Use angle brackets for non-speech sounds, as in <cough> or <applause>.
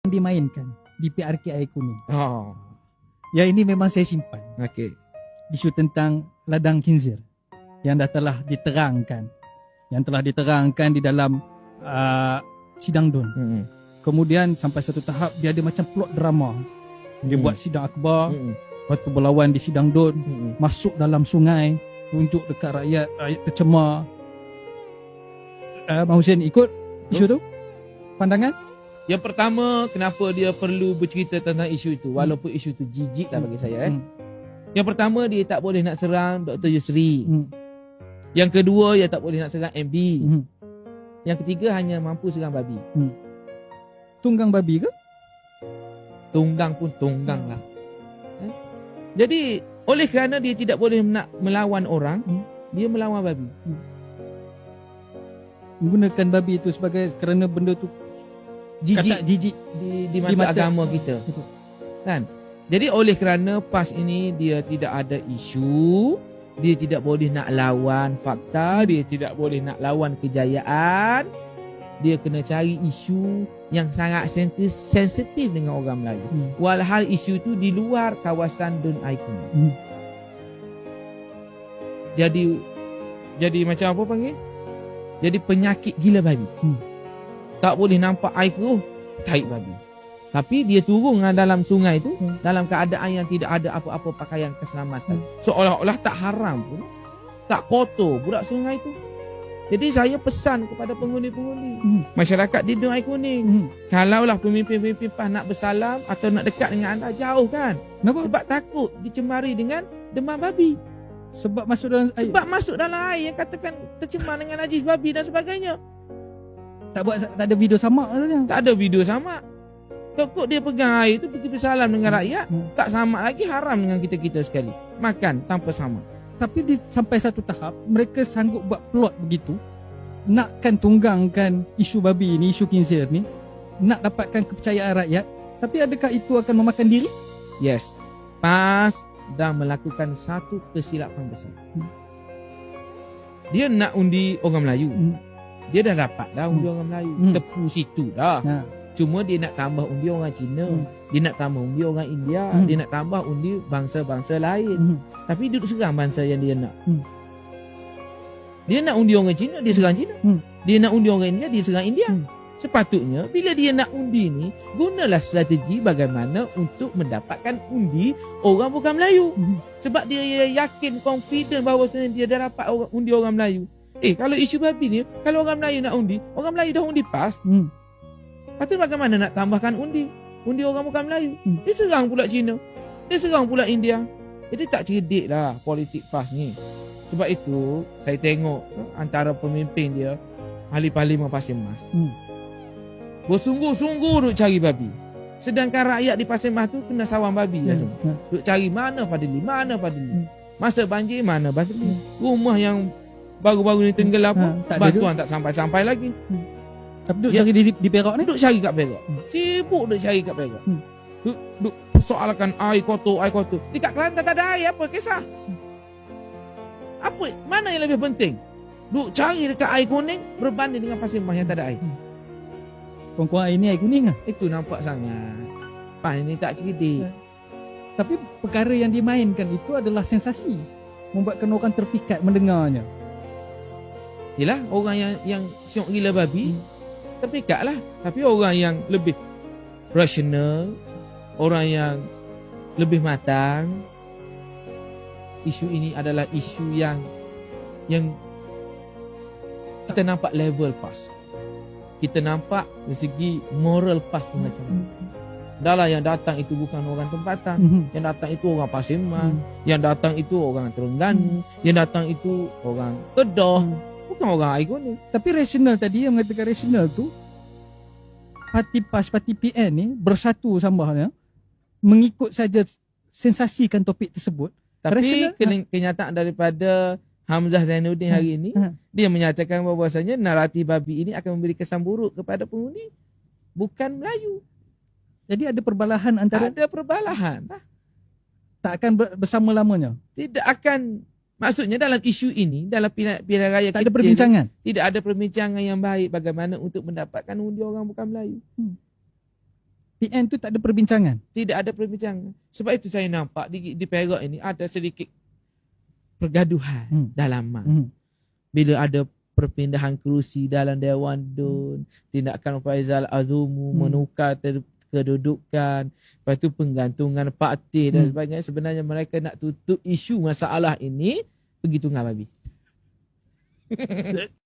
yang dimainkan di PRKI Kuning. Oh, Ya ini memang saya simpan. okey. Isu tentang ladang kinzir yang dah telah diterangkan. Yang telah diterangkan di dalam uh, sidang DUN. Hmm. Kemudian sampai satu tahap dia ada macam plot drama. Dia Hmm. buat sidang akhbar, Hmm. lepas tu berlawan di sidang DUN, Hmm. masuk dalam sungai, tunjuk dekat rakyat, rakyat tercemar. Uh, Mak Hussein ikut isu tu? Pandangan? Yang pertama, kenapa dia perlu bercerita tentang isu itu walaupun isu itu jijik lah bagi saya eh. Hmm. Yang pertama dia tak boleh nak serang Dr. Yusri. Hmm. Yang kedua dia tak boleh nak serang MD. Hmm. Yang ketiga hanya mampu serang babi. Tunggang babi ke? Tunggang pun tunggang lah. Eh? Jadi oleh kerana dia tidak boleh nak melawan orang, Hmm. dia melawan babi. Menggunakan babi itu sebagai kerana benda tu Jijik kata jijik. di, di Di mata, mata. agama kita. <laughs> Kan? Jadi oleh kerana PAS ini dia tidak ada isu, dia tidak boleh nak lawan fakta, dia tidak boleh nak lawan kejayaan, dia kena cari isu yang sangat sensi- sensitif dengan orang Melayu. Hmm. Walhal isu itu di luar kawasan Dun Aikun. Hmm. Jadi jadi macam apa panggil? Jadi penyakit gila babi. Hmm. Tak boleh nampak air keruh, tarik babi. Tapi dia turun dalam sungai itu Hmm. dalam keadaan yang tidak ada apa-apa pakaian keselamatan. Seolah-olah tak haram pun. Tak kotor budak sungai itu. Jadi saya pesan kepada pengundi-pengundi. Hmm. Masyarakat di Dun Air Kuning. Hmm. Kalaulah pemimpin-pemimpin PAS nak bersalam atau nak dekat dengan anda, jauhkan. Kenapa? Sebab takut dicemari dengan demam babi. Sebab masuk dalam air. Sebab masuk dalam air yang katakan tercemar dengan najis babi dan sebagainya. Tak buat tak ada video sama saja. Tak ada video sama. Kok dia pegang air tu pergi bersalam dengan rakyat, Hmm. tak sama lagi haram dengan kita-kita sekali. Makan tanpa sama. Tapi di, sampai satu tahap mereka sanggup buat plot begitu nakkan tunggangkan isu babi ni, isu kinzir ni, nak dapatkan kepercayaan rakyat. Tapi adakah itu akan memakan diri? Yes. PAS dah melakukan satu kesilapan besar. Hmm. Dia nak undi orang Melayu. Hmm. Dia dah dapat dah undi Hmm. orang Melayu. Hmm. Tepu situ dah. Ha. Cuma dia nak tambah undi orang Cina. Hmm. Dia nak tambah undi orang India. Hmm. Dia nak tambah undi bangsa-bangsa lain. Hmm. Tapi duduk serang bangsa yang dia nak. Hmm. Dia nak undi orang Cina, dia serang Cina. Hmm. Dia nak undi orang India, dia serang India. Hmm. Sepatutnya bila dia nak undi ni, gunalah strategi bagaimana untuk mendapatkan undi orang bukan Melayu. Hmm. Sebab dia yakin, confident bahawa dia dah dapat orang, undi orang Melayu. Eh, kalau isu babi ni, kalau orang Melayu nak undi, orang Melayu dah undi PAS, Hmm. Lepas tu bagaimana nak tambahkan undi? Undi orang bukan Melayu. Hmm. Dia serang pula Cina. Dia serang pula India. Jadi tak cerdik lah politik PAS ni. Sebab itu, saya tengok eh, antara pemimpin dia, ahli parlimen Pasir Mas. Hmm. Bersungguh-sungguh duk cari babi. Sedangkan rakyat di Pasir Mas tu kena sawang babi lah Hmm. semua. Ha. Duk cari mana Fadli, mana Fadli. Hmm. Masa banjir, mana Fadli. Rumah yang baru-baru ni tenggelam pun, Ha, tak ada bantuan tak sampai-sampai lagi. Tapi duk Ya. cari di, di Perak ni. Duk cari kat Perak. Hmm. Sibuk duk cari kat Perak. Hmm. Duk, duk persoalkan air kotor, air kotor. Dekat Kelantan tak ada air apa kisah? Apa? Mana yang lebih penting? Duk cari dekat air kuning berbanding dengan pasir mas yang tak ada air. Kurang-kurang air ni air kuning lah. Itu nampak sangat. Pan ini tak cerdik. Tapi perkara yang dimainkan itu adalah sensasi. Membuatkan orang terpikat mendengarnya. Yelah orang yang yang syok gila babi terpikat lah. Tapi orang yang lebih rasional, orang yang lebih matang, isu ini adalah isu yang yang kita nampak level pas. Kita nampak dari segi moral pas tu macam mana. Dah lah yang datang itu bukan orang tempatan. Hmm. Yang datang itu orang Pasir. Hmm. Yang datang itu orang Terengganu. Yang datang itu orang Kedah. Hmm. Bukan orang kuning. Tapi rasional tadi yang mengatakan rasional tu parti PAS, parti PN ni bersatu samanya mengikut saja sensasikan topik tersebut. Tapi Rasional, kenyataan daripada Hamzah Zainuddin hari ini, Ha. dia menyatakan bahawasanya naratif babi ini akan memberi kesan buruk kepada pengundi. Bukan Melayu. Jadi ada perbalahan antara Ada perbalahan. tak akan ber- bersama-lamanya. Tidak akan, maksudnya dalam isu ini, dalam pilihan, pilihan raya Tak ada kecil, tidak ada perbincangan yang baik bagaimana untuk mendapatkan undi orang bukan Melayu. Hmm. Tidak ada perbincangan yang baik bagaimana untuk mendapatkan undi orang bukan Melayu. Melayu. PN tu tak ada perbincangan. Tidak ada perbincangan. Sebab itu saya nampak di, di Perak ini ada sedikit pergaduhan Hmm. dalaman. Hmm. Bila ada perpindahan kerusi dalam Dewan Dun, tindakan Faizal Azumu Hmm. menukar ter, kedudukan, lepas tu penggantungan parti dan Hmm. sebagainya. Sebenarnya mereka nak tutup isu masalah ini pergi tunggang babi. <laughs>